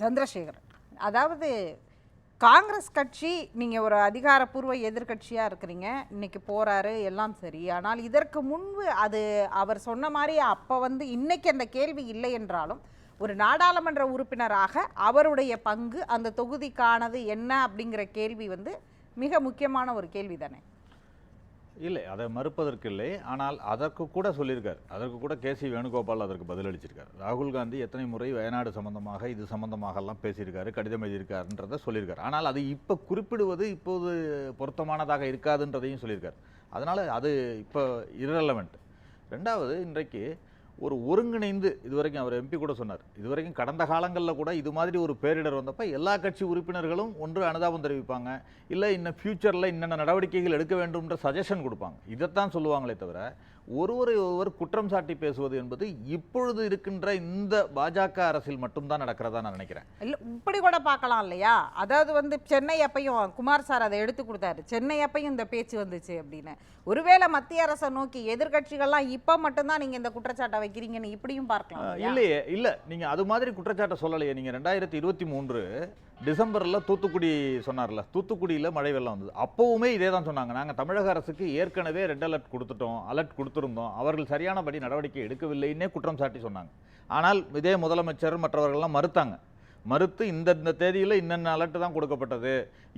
சந்திரசேகரன். அதாவது காங்கிரஸ் கட்சி நீங்கள் ஒரு அதிகாரப்பூர்வ எதிர்க்கட்சியாக இருக்கிறீங்க இன்னைக்கு போகிறாரு எல்லாம் சரி. ஆனால் இதற்கு முன்பு அது அவர் சொன்ன மாதிரி அப்போ வந்து இன்றைக்கி அந்த கேள்வி இல்லை என்றாலும் ஒரு நாடாளுமன்ற உறுப்பினராக அவருடைய பங்கு அந்த தொகுதிக்கானது என்ன அப்படிங்கிற கேள்வி வந்து மிக முக்கியமான ஒரு கேள்வி தானே இல்லை அதை மறுப்பதற்கு இல்லை ஆனால் அதற்கு கூட சொல்லியிருக்கார். அதற்கு கூட கே சி வேணுகோபால் அதற்கு பதிலளிச்சிருக்கார். ராகுல் காந்தி எத்தனை முறை வயநாடு சம்பந்தமாக இது சம்பந்தமாகலாம் பேசியிருக்காரு கடிதம் எழுதியிருக்காருன்றதை சொல்லியிருக்கார். ஆனால் அது இப்போ குறிப்பிடுவது இப்போது பொருத்தமானதாக இருக்காதுன்றதையும் சொல்லியிருக்கார். அதனால் அது இப்போ இரலவெண்ட் ரெண்டாவது இன்றைக்கு ஒரு ஒருங்கிணைந்து இதுவரைக்கும் அவர் எம்பி கூட சொன்னார். இதுவரைக்கும் கடந்த காலங்களில் கூட இது மாதிரி ஒரு பேரிடர் வந்தப்ப எல்லா கட்சி உறுப்பினர்களும் ஒன்று அனுதாபம் தெரிவிப்பாங்க. இல்லை இன்னும் ஃப்யூச்சரில் என்னென்ன நடவடிக்கைகள் எடுக்க வேண்டும்ன்ற சஜஷன் கொடுப்பாங்க. இதைத்தான் சொல்லுவாங்களே தவிர ஒருவரை ஒருவர் குற்றம் சாட்டி பேசுவது என்பது இப்பொழுது இருக்கின்ற இந்த பாஜக அரசில் மட்டும்தான் நடக்கிறதா நான் நினைக்கிறேன். இல்லை இப்படி கூட பார்க்கலாம் இல்லையா? அதாவது வந்து சென்னை அப்பையும் குமார் சார் அதை எடுத்து கொடுத்தாரு. சென்னை அப்பையும் இந்த பேச்சு வந்துச்சு அப்படின்னு. ஒருவேளை மத்திய அரசை நோக்கி எதிர்க்கட்சிகள்லாம் இப்போ மட்டும்தான் நீங்கள் இந்த குற்றச்சாட்டை வைக்கிறீங்கன்னு இப்படியும் பார்க்கலாம்? இல்லையே? இல்லை. நீங்கள் அது மாதிரி குற்றச்சாட்டை சொல்லலையே. நீங்கள் ரெண்டாயிரத்தி இருபத்தி மூன்று டிசம்பரில் தூத்துக்குடி சொன்னார்ல தூத்துக்குடியில் மழை வெள்ளம் வந்தது. அப்போவுமே இதே தான் சொன்னாங்க. நாங்கள் தமிழக அரசுக்கு ஏற்கனவே ரெட் அலர்ட் கொடுத்துட்டோம் அலர்ட் கொடுத்துருந்தோம். அவர்கள் சரியானபடி நடவடிக்கை எடுக்கவில்லைன்னே குற்றம் சாட்டி சொன்னாங்க. ஆனால் இதே முதலமைச்சர் மற்றவர்கள்லாம் மறுத்தாங்க. மறுத்து இந்த இந்த தேதியில் இன்னென்ன அலர்ட் தான் கொடுக்கப்பட்டது?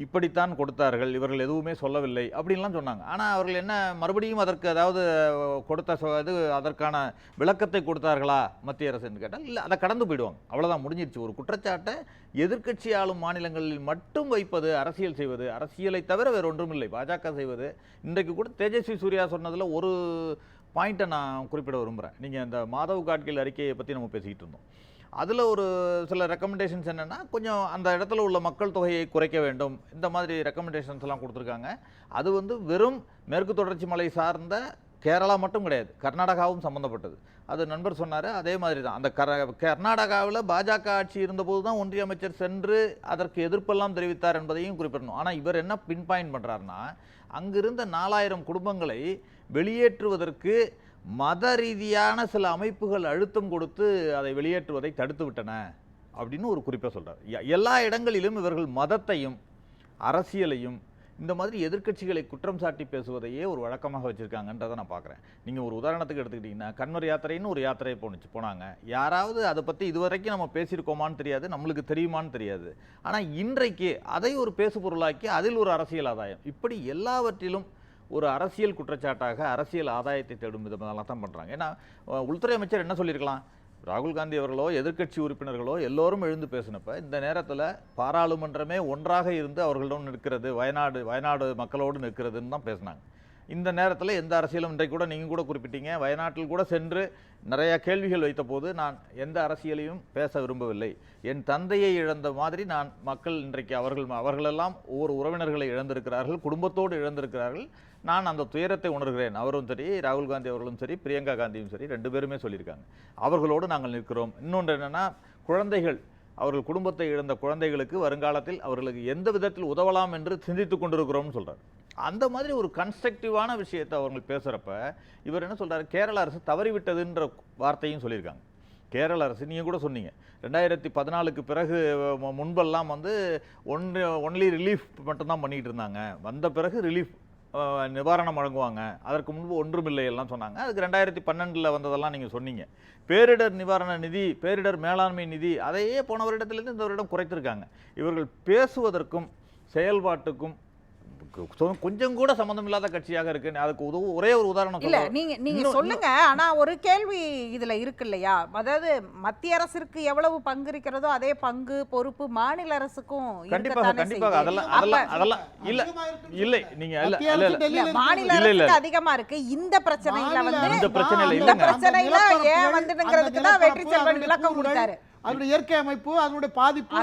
இப்படித்தான் கொடுத்தார்கள் இவர்கள் எதுவுமே சொல்லவில்லை அப்படின்லாம் சொன்னாங்க. ஆனால் அவர்கள் என்ன மறுபடியும் அதற்கு அதாவது கொடுத்த இது அதற்கான விளக்கத்தை கொடுத்தார்களா மத்திய அரசுன்னு கேட்டால் இல்லை அதை கடந்து போயிடுவாங்க. அவ்வளோதான் முடிஞ்சிருச்சு. ஒரு குற்றச்சாட்டை எதிர்க்கட்சி ஆளும் மாநிலங்களில் மட்டும் வைப்பது அரசியல் செய்வது அரசியலை தவிர வேறு ஒன்றும் இல்லை பாஜக செய்வது. இன்றைக்கு கூட தேஜஸ்வி சூர்யா சொன்னதில் ஒரு பாயிண்ட்டை நான் குறிப்பிட விரும்புகிறேன் நீங்கள் இந்த மாதவ் காட்கில் அறிக்கையை பற்றி நம்ம பேசிக்கிட்டு இருந்தோம். அதில் ஒரு சில ரெக்கமெண்டேஷன்ஸ் என்னென்னா கொஞ்சம் அந்த இடத்துல உள்ள மக்கள் தொகையை குறைக்க வேண்டும். இந்த மாதிரி ரெக்கமெண்டேஷன்ஸ் எல்லாம் கொடுத்துருக்காங்க. அது வந்து வெறும் மேற்கு தொடர்ச்சி மலை சார்ந்த கேரளா மட்டும் கிடையாது கர்நாடகாவும் சம்மந்தப்பட்டது அது நண்பர் சொன்னார் அதே மாதிரி தான் அந்த கர கர்நாடகாவில் பாஜக ஆட்சி இருந்தபோது தான் ஒன்றிய அமைச்சர் சென்று அதற்கு எதிர்ப்பெல்லாம் தெரிவித்தார் என்பதையும் குறிப்பிடணும். ஆனால் இவர் என்ன பின்பாயின் பண்ணுறாருன்னா அங்கிருந்த நாலாயிரம் குடும்பங்களை வெளியேற்றுவதற்கு மத ரீதியான சில அமைப்புகள் அழுத்தம் கொடுத்து அதை வெளியேற்றுவதை தடுத்து விட்டன அப்படின்னு ஒரு குறிப்பை சொல்கிறார் எல்லா இடங்களிலும் இவர்கள் மதத்தையும் அரசியலையும் இந்த மாதிரி எதிர்க்கட்சிகளை குற்றம் சாட்டி பேசுவதையே ஒரு வழக்கமாக வச்சுருக்காங்கன்றதை நான் பார்க்குறேன். நீங்கள் ஒரு உதாரணத்துக்கு எடுத்துக்கிட்டிங்கன்னா கன்வர் யாத்திரைன்னு ஒரு யாத்திரை போணுச்சு போனாங்க. யாராவது அதை பற்றி இதுவரைக்கும் நம்ம பேசியிருக்கோமான்னு தெரியாது நம்மளுக்கு தெரியுமான்னு தெரியாது. ஆனால் இன்றைக்கு அதை ஒரு பேசு பொருளாக்கி அதில் ஒரு அரசியல் ஆதாயம். இப்படி எல்லாவற்றிலும் ஒரு அரசியல் குற்றச்சாட்டாக அரசியல் ஆதாயத்தை தேடும் விதமாக தான் பண்ணுறாங்க ஏன்னா உள்துறை அமைச்சர் என்ன சொல்லியிருக்கலாம்? ராகுல் காந்தி அவர்களோ எதிர்க்கட்சி உறுப்பினர்களோ எல்லோரும் எழுந்து பேசினப்ப இந்த நேரத்தில் பாராளுமன்றமே ஒன்றாக இருந்து அவர்களிடம் நிற்கிறது வயநாடு வயநாடு மக்களோடு நிற்கிறதுன்னு தான் பேசினாங்க. இந்த நேரத்தில் எந்த அரசியலும் இன்றைக்கு கூட நீங்கள் கூட குறிப்பிட்டீங்க. வயநாட்டில் கூட சென்று நிறைய கேள்விகள் வைத்தபோது நான் எந்த அரசியலையும் பேச விரும்பவில்லை. என் தந்தையை இழந்த மாதிரி நான் மக்கள் இன்றைக்கு அவர்கள் அவர்களெல்லாம் ஒவ்வொரு உறவினர்களை இழந்திருக்கிறார்கள் குடும்பத்தோடு இழந்திருக்கிறார்கள். நான் அந்த துயரத்தை உணர்கிறேன். அவரும் சரி ராகுல் காந்தி அவர்களும் சரி பிரியங்கா காந்தியும் சரி ரெண்டு பேருமே சொல்லியிருக்காங்க. அவர்களோடு நாங்கள் நிற்கிறோம். இன்னொன்று என்னென்னா குழந்தைகள் அவர்கள் குடும்பத்தை இழந்த குழந்தைகளுக்கு வருங்காலத்தில் அவர்களுக்கு எந்த விதத்தில் உதவலாம் என்று சிந்தித்து கொண்டிருக்கிறோம்னு சொல்கிறார் அந்த மாதிரி ஒரு கன்ஸ்ட்ரக்டிவான விஷயத்தை அவர்கள் பேசுகிறப்ப இவர் என்ன சொல்கிறார் கேரள அரசு தவறிவிட்டதுன்ற வார்த்தையும் சொல்லியிருக்காங்க. கேரள அரசு நீங்கள் கூட சொன்னீங்க. ரெண்டாயிரத்தி பதினாலுக்கு பிறகு முன்பெல்லாம் வந்து ஒன்று ஒன்லி ரிலீஃப் மட்டும்தான் பண்ணிகிட்டு இருந்தாங்க. வந்த பிறகு ரிலீஃப் நிவாரணம் வழங்குவாங்க. அதற்கு முன்பு ஒன்றுமில்லை எல்லாம் சொன்னாங்க. அதுக்கு ரெண்டாயிரத்தி பன்னெண்டில் வந்ததெல்லாம் நீங்கள் சொன்னீங்க. பேரிடர் நிவாரண நிதி பேரிடர் மேலாண்மை நிதி அதையே போன வருடத்திலிருந்து இந்த வருடம் குறைத்திருக்காங்க. இவர்கள் பேசுவதற்கும் செயல்பாட்டுக்கும் கொஞ்சம் கூட சம்மந்தம் இல்லாத கட்சியாக இருக்கு அதுக்கு உதவு ஒரே ஒரு உதாரணம் இல்ல. நீங்க நீங்க சொல்லுங்க ஆனா ஒரு கேள்வி இதுல இருக்கு இல்லையா அதாவது மத்திய அரசிற்கு எவ்வளவு பங்கு இருக்கிறதோ அதே பங்கு பொறுப்பு மாநில அரசுக்கும் கண்டிப்பாக கண்டிப்பாக. அதெல்லாம் அதெல்லாம் அதெல்லாம் இல்ல இல்லை. நீங்க இல்ல இல்ல அரசு இல்ல இல்ல, மாநில இல்ல, இல்ல. அரசுக்கு அதிகமா இருக்கு இந்த பிரச்சனையில வந்து இந்த பிரச்சனையில. இந்த பிரச்சனையில ஏன் அந்த தான் வெற்றி செல்வன் விளக்கம் கொடுத்தாரு அதனுடைய இயற்கை அமைப்பு அதனுடைய பாதிப்பு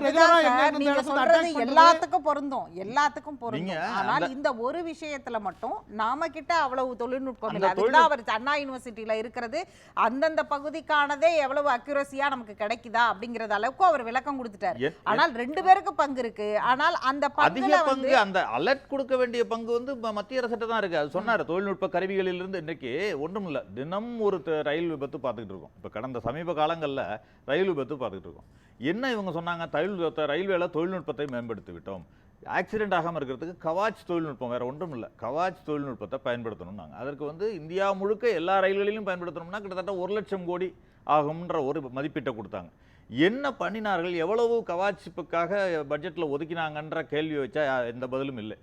எல்லாத்துக்கும் பொருந்தும். எல்லாத்துக்கும் பொருந்தும். ஆனால் இந்த ஒரு விஷயத்துல மட்டும் நாம கிட்ட அவ்வளவு தொழில்நுட்பம் இல்லை. அதுதான் அவர் அண்ணா யூனிவர்சிட்டியில இருக்கிறது. அந்தந்த பகுதிக்கானதே எவ்வளவு அக்யூரஸியா நமக்கு கிடைக்குதா அப்படிங்கறது அளவுக்கு அவர் விளக்கம் கொடுத்துட்டாரு. ஆனால் ரெண்டு பேருக்கு பங்கு இருக்கு. ஆனால் அந்த அதிக பங்கு அந்த அலர்ட் கொடுக்க வேண்டிய பங்கு வந்து மத்திய அரசிட்ட தான் இருக்கு. அது சொன்னாரு தொழில்நுட்ப கருவிகளிலிருந்து இன்னைக்கு ஒன்றும் இல்ல தினம் ஒரு ரயில் விபத்து பார்த்துக்கிட்டு இருக்கோம். இப்போ கடந்த சமீப காலங்கள்ல ரயில் விபத்து பார்க்குறோம் பார்த்துட்டு இருக்கோம் என்ன இவங்க சொன்னாங்க? தொழில்நுட்பத்தை ரயில்வேல தொழில்நுட்பத்தை மேம்படுத்தி விட்டோம் ஆக்சிடென்ட் ஆகாம இருக்கிறதுக்கு கவாச் தொழில்நுட்பம் வேற ஒன்றும் இல்லை கவாச் தொழில்நுட்பத்தை பயன்படுத்தணும்னாங்க. அதற்கு வந்து இந்தியா முழுக்க எல்லா ரயில்களிலும் பயன்படுத்தணும்னா கிட்டத்தட்ட ஒரு லட்சம் கோடி ஆகும்ன்ற ஒரு மதிப்பீட்டை கொடுத்தாங்க. என்ன பண்ணினார்கள்? எவ்வளவு கவாச்சிப்புக்காக பட்ஜெட்டில் ஒதுக்கினாங்கன்ற கேள்வி வச்சா எந்த பதிலும் இல்லை.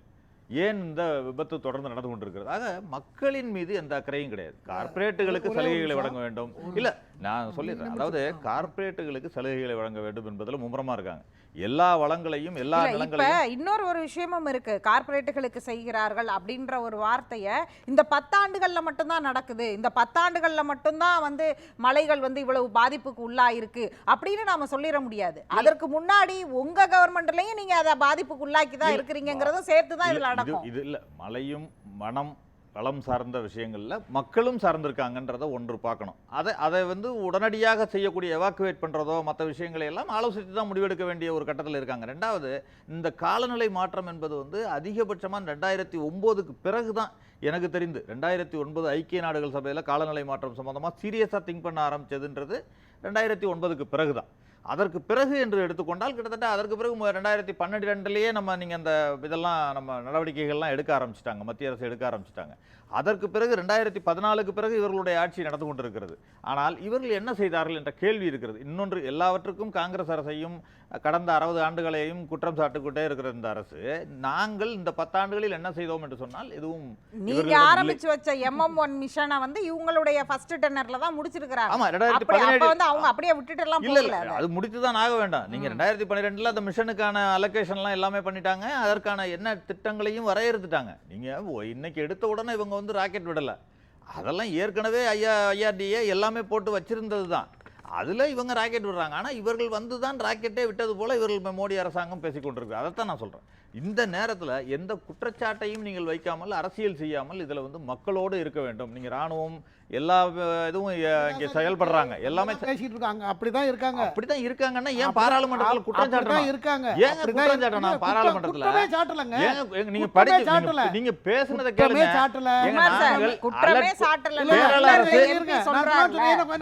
ஏன் இந்த விபத்து தொடர்ந்து நடந்து கொண்டிருக்கிறது? ஆக மக்களின் மீது எந்த அக்கறையும் கிடையாது. ஒரு சலுகைகளை. வழங்க வேண்டும். இல்ல நான் சொல்லிடுறேன். அதாவது கார்ப்பரேட்டுகளுக்கு சலுகைகளை வழங்க வேண்டும் என்பதில் மும்முரமா இருக்காங்க. எல்லா வளங்களையும் எல்லா நிலங்களையும் இன்னொரு ஒரு விஷயமும் இருக்கு. கார்ப்பரேட்டுகளுக்கு செய்கிறார்கள் அப்படின்ற ஒரு வார்த்தைய இந்த பத்தாண்டுகள்ல மட்டும்தான் நடக்குது. இந்த பத்தாண்டுகள்ல மட்டும்தான் வந்து மலைகள் வந்து இவ்வளவு பாதிப்புக்கு உள்ளாயிருக்கு அப்படின்னு நாம சொல்லிட முடியாது. அதற்கு முன்னாடி உங்க கவர்மெண்ட்லயும் நீங்க அதை பாதிப்புக்கு உள்ளாக்கி தான் இருக்கிறீங்கிறதும் சேர்த்து தான் இதுல இது நடக்கும் இது இல்ல. மலையும் மனம் களம் சார்ந்த விஷயங்களில் மக்களும் சார்ந்திருக்காங்கன்றத ஒன்று பார்க்கணும். அதை அதை வந்து உடனடியாக செய்யக்கூடிய எவாக்குவேட் பண்ணுறதோ மற்ற விஷயங்களை எல்லாம் ஆலோசித்து தான் முடிவெடுக்க வேண்டிய ஒரு கட்டத்தில் இருக்காங்க. ரெண்டாவது இந்த காலநிலை மாற்றம் என்பது வந்து அதிகபட்சமாக ரெண்டாயிரத்தி ஒம்போதுக்கு பிறகு தான் எனக்கு தெரிந்து ரெண்டாயிரத்தி ஒன்பது ஐக்கிய நாடுகள் சபையில் காலநிலை மாற்றம் சம்மந்தமாக சீரியஸாக திங்க் பண்ண ஆரம்பிச்சதுன்றது ரெண்டாயிரத்தி ஒன்பதுக்கு பிறகு தான் அதற்கு பிறகு என்று எடுத்துக்கொண்டால் கிட்டத்தட்ட அதற்கு பிறகு ரெண்டாயிரத்தி பன்னெண்டு ரெண்டுலேயே நம்ம நீங்கள் அந்த இதெல்லாம் நம்ம நடவடிக்கைகள்லாம் எடுக்க ஆரம்பிச்சிட்டாங்க. மத்திய அரசு எடுக்க ஆரம்பிச்சிட்டாங்க. அதற்கு பிறகு ரெண்டாயிரத்தி பதினாலுக்கு பிறகு இவர்களுடைய ஆட்சி நடந்து கொண்டிருக்கிறது. ஆனால் இவர்கள் என்ன செய்தார்கள் என்ற கேள்வி இருக்கிறது. இன்னொன்று எல்லாவற்றுக்கும் காங்கிரஸ் அரசையும் கடந்த அறுபது ஆண்டுகளையும் குற்றம் சாட்டுக்கிட்டே இருக்கிற இந்த அரசு. நாங்கள் இந்த பத்தாண்டுகளில் என்ன செய்தோம் என்று சொன்னால் எதுவும் நீங்க. ஆரம்பிச்சு வச்ச எம்எம் ஒன் மிஷனை வந்து இவங்களுடைய ஃபர்ஸ்ட் டென்னர்ல தான் முடிச்சிருக்கிறாங்க. ஆமா ரெண்டாயிரத்தி பதினேழு வந்து அவங்க அப்படியே விட்டுட்டு எல்லாம் இல்ல அது முடித்து தான் ஆக வேண்டாம். நீங்க ரெண்டாயிரத்தி பன்னிரெண்டுல அந்த மிஷனுக்கான அலோகேஷன்லாம் எல்லாமே பண்ணிட்டாங்க. அதற்கான என்ன திட்டங்களையும் வரையறுத்துட்டாங்க. நீங்க இன்னைக்கு எடுத்த உடனே இவங்க வந்து ராக்கெட் விடல. அதெல்லாம் ஏற்கனவே ஐயா ஐஆர்டிஏ எல்லாமே போட்டு வச்சுருந்தது தான் அதுல இவங்க ராக்கெட் விடுறாங்க. ஆனா இவர்கள் வந்து தான் ராக்கெட்டே விட்டது போல இவர்கள் மோடி அரசாங்கம் பேசிக்கொண்டிருக்கு. அதைத்தான் நான் சொல்றேன். இந்த நேரத்துல எந்த குற்றச்சாட்டையும் நீங்கள் வைக்காமல் அரசியல் செய்யாமல் இதுல வந்து மக்களோடு இருக்க வேண்டும். நீங்க ராணுவம் எல்லா இதுவும் இங்க செயல்படுறாங்க. எல்லாமே பேசிட்டு இருக்காங்க அப்படிதான் இருக்காங்க. அப்படிதான் இருக்காங்கன்னா ஏன் பாராளுமன்றத்துல சாட்டணும் இருக்காங்க. இல்ல, குற்றம் பாராளுமன்றத்துல? சாட்டலங்க. ஏங்க, நீங்க படிச்சு சாட்டல. நீங்க- பேசுனத குற்றமே கேளுங்க. சாட்டல. நாங்கள் குற்றமே சாட்டல. கேரள அரசு-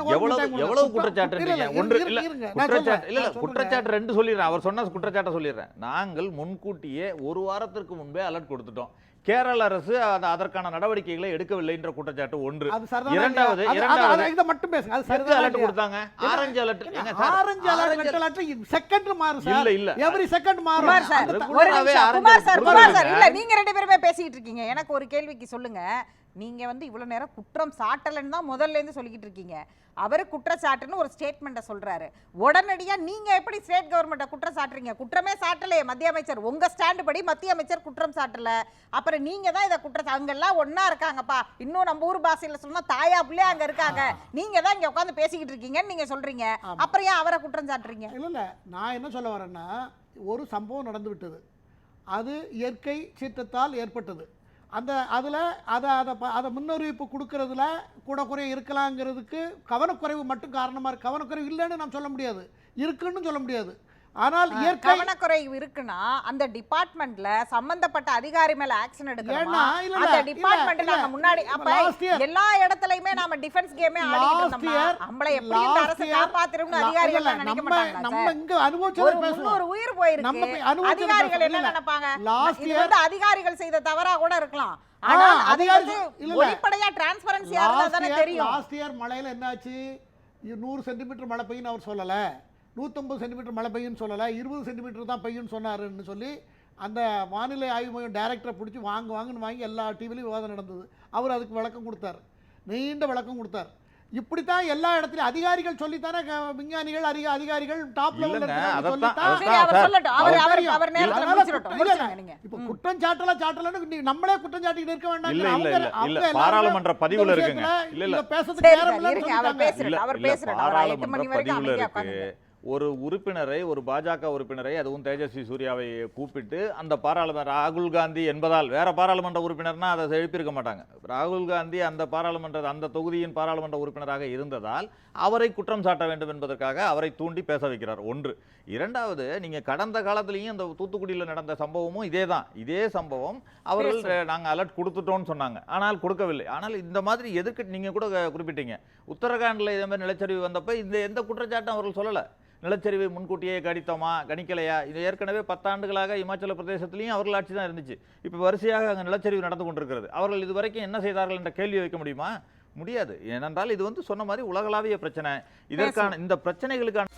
எவ்வளவு. எவ்வளவு இல்ல, ஒன்று இல்ல குற்றச்சாட்டு இல்ல. குற்றச்சாட்டு ரெண்டு சொல்லிடுறேன். அவர் சொன்ன குற்றச்சாட்டை சொல்லிடுறேன். நாங்கள் முன்கூட்டியே ஒரு வாரத்திற்கு முன்பே அலர்ட் கொடுத்துட்டோம். கேரள அரசு அத- அதற்கான நடவடிக்கைகளை எடுக்கவில்லைன்ற குற்றச்சாட்டு ஒன்று. இரண்டாவது இரண்டாவது இதை மட்டும் பேசுங்க. அது சரிதானா அலர்ட்? கொடுத்தாங்க? Orange alert sir orange alert red alert second மாறும் சார். இல்ல இல்ல. எவ்ரி செகண்ட் மாறும். Kumar sir Kumar sir Kumar sir sir. இல்ல நீங்க ரெண்டு பேருமே பேசிக்கிட்டு இருக்கீங்க. எனக்கு ஒரு கேள்விக்கு சொல்லுங்க. நீங்க வந்து இவ்வளவு நேரம் குற்றம் சாட்டலன்னு தான் முதல்ல இருந்து சொல்லிக்கிட்டு இருக்கீங்க. அவரு குற்றச்சாட்டுன்னு ஒரு ஸ்டேட்மெண்ட்டை சொல்றாரு. உடனடியா நீங்க எப்படி ஸ்டேட் கவர்மெண்ட்டை குற்றம் சாட்டுறீங்க? குற்றமே சாட்டலையே மத்திய அமைச்சர். உங்க ஸ்டாண்டு படி மத்திய அமைச்சர் குற்றம் சாட்டல. அப்புறம் நீங்க தான் இதை குற்றம் அங்கெல்லாம் ஒண்ணா இருக்காங்கப்பா. இன்னும் நம்ம ஊர் பாஷையில சொன்னா தாயா பிள்ளையா அங்க இருக்காங்க. நீங்க தான் இங்க உட்காந்து பேசிக்கிட்டு இருக்கீங்கன்னு நீங்க சொல்றீங்க. ஆமா. அப்புறம் ஏன் அவரை குற்றம் சாட்டுறீங்க? இல்ல இல்ல. நான் என்ன சொல்ல வரேன்னா ஒரு சம்பவம் நடந்து விட்டது அது இயற்கை சீற்றத்தால் ஏற்பட்டது. அந்த அதில் அதை அதை ப- அதை முன்னறிவிப்பு கொடுக்கறதுல கூட குறை இருக்கலாங்கிறதுக்கு கவனக்குறைவு மட்டும் காரணமாக கவனக்குறைவு இல்லைன்னு நாம் சொல்ல முடியாது. இருக்குன்னு சொல்ல முடியாது. ஆனால் இயற்கை கவனக்குறைவு இருக்குன்னா அந்த டிபார்ட்மெண்ட்ல சம்பந்தப்பட்ட அதிகாரி மேல ஆக்ஷன் ஏன்னா, எடுக்கணுமா அந்த டிபார்ட்மெண்ட் நாங்க முன்னாடி அப்ப எல்லா இடத்துலயுமே நாம டிஃபென்ஸ் கேமே ஆடிட்டு இருந்தோம்னா நம்மள எப்படி இந்த அரசு காப்பாத்திரும்னு அதிகாரிகள் நினைக்க நம்ம மாட்டாங்களா நம்ம? இங்க ஒரு அனுபவிச்சதை பேசுவோம். முன்னூறு உயிர் போயிருக்கு. அதிகாரிகள். என்ன நினைப்பாங்க? இது வந்து அதிகாரிகள் செய்த தவறா கூட இருக்கலாம். ஆனா அது அதிகாரிகள் வந்து இல்ல, இல்ல. வெளிப்படையா டிரான்ஸ்பரன்சியா இருந்தா தானே தெரியும். லாஸ்ட் இயர் மழையில என்னாச்சு நூறு சென்டிமீட்டர் மழை பெய்யுன்னு அவர் சொல்லல. நூற்றம்பது சென்டிமீட்டர் மழை பெய்யுன்னு சொல்லல. இருபது சென்டிமீட்டர் தான் பெய்யுன்னு சொன்னாருன்னு சொல்லி அந்த வானிலை ஆய்வு மையம் டைரக்டரை பிடிச்சி வாங்க வாங்கன்னு வாங்கி எல்லா டிவிலையும் விவாதம் நடந்தது. அவர் அதுக்கு விளக்கம் கொடுத்தார். நீண்ட விளக்கம் கொடுத்தார். இப்படித்தான் எல்லா இடத்துலயும் அதிகாரிகள் சொல்லித்தானே விஞ்ஞானிகள் அதிக அதிகாரிகள் டாப் இப்ப குற்றம் சாட்டல சாட்டலன்னு நீ- நம்மளே குற்றம் சாட்டிட்டு இருக்க வேண்டாம் பாராளுமன்ற பதிவுல இருக்குங்க. இல்ல பேசுறதுக்கு நேரம் இல்ல, அவர் பேசுறட்டும். அவர் எட்டு மணி பாராளுமன்ற வரைக்கும் ஒரு உறுப்பினரை ஒரு பாஜக உறுப்பினரை அதுவும் தேஜஸ்வி சூர்யாவை கூப்பிட்டு அந்த பாராளுமன்ற ராகுல் காந்தி என்பதால் வேற பாராளுமன்ற உறுப்பினர்னா அதை எழுப்பியிருக்க மாட்டாங்க. ராகுல் காந்தி அந்த பாராளுமன்ற அந்த தொகுதியின் பாராளுமன்ற உறுப்பினராக இருந்ததால் அவரை குற்றம் சாட்ட வேண்டும் என்பதற்காக அவரை தூண்டி பேச வைக்கிறார். ஒன்று. இரண்டாவது நீங்க கடந்த காலத்திலையும் இந்த தூத்துக்குடியில் நடந்த சம்பவமும் இதே தான். இதே சம்பவம் அவர்கள் பேசுங்க. நாங்க அலர்ட் கொடுத்துட்டோம்னு சொன்னாங்க. ஆனால் கொடுக்கவில்லை. ஆனால் இந்த மாதிரி எதிர்க்கு நீங்க கூட குறிப்பிட்டீங்க. உத்தரகாண்ட்ல இதே மாதிரி நிலச்சரிவு வந்தப்ப இந்த எந்த குற்றச்சாட்டும் அவர்கள் சொல்லல. நிலச்சரிவை முன்கூட்டியே கணித்தோமா கணிக்கலையா? இது ஏற்கனவே பத்தாண்டுகளாக இமாச்சல பிரதேசத்திலையும் அவர்கள் ஆட்சி தான் இருந்துச்சு. இப்போ வரிசையாக அங்கே நிலச்சரிவு நடந்து கொண்டிருக்கிறது. அவர்கள் இதுவரைக்கும் என்ன செய்தார்கள் என்ற கேள்வி வைக்க முடியுமா? முடியாது. ஏனென்றால் இது வந்து சொன்ன மாதிரி உலகளாவிய பிரச்சனை. இதற்கான இந்த பிரச்சனைகளுக்கான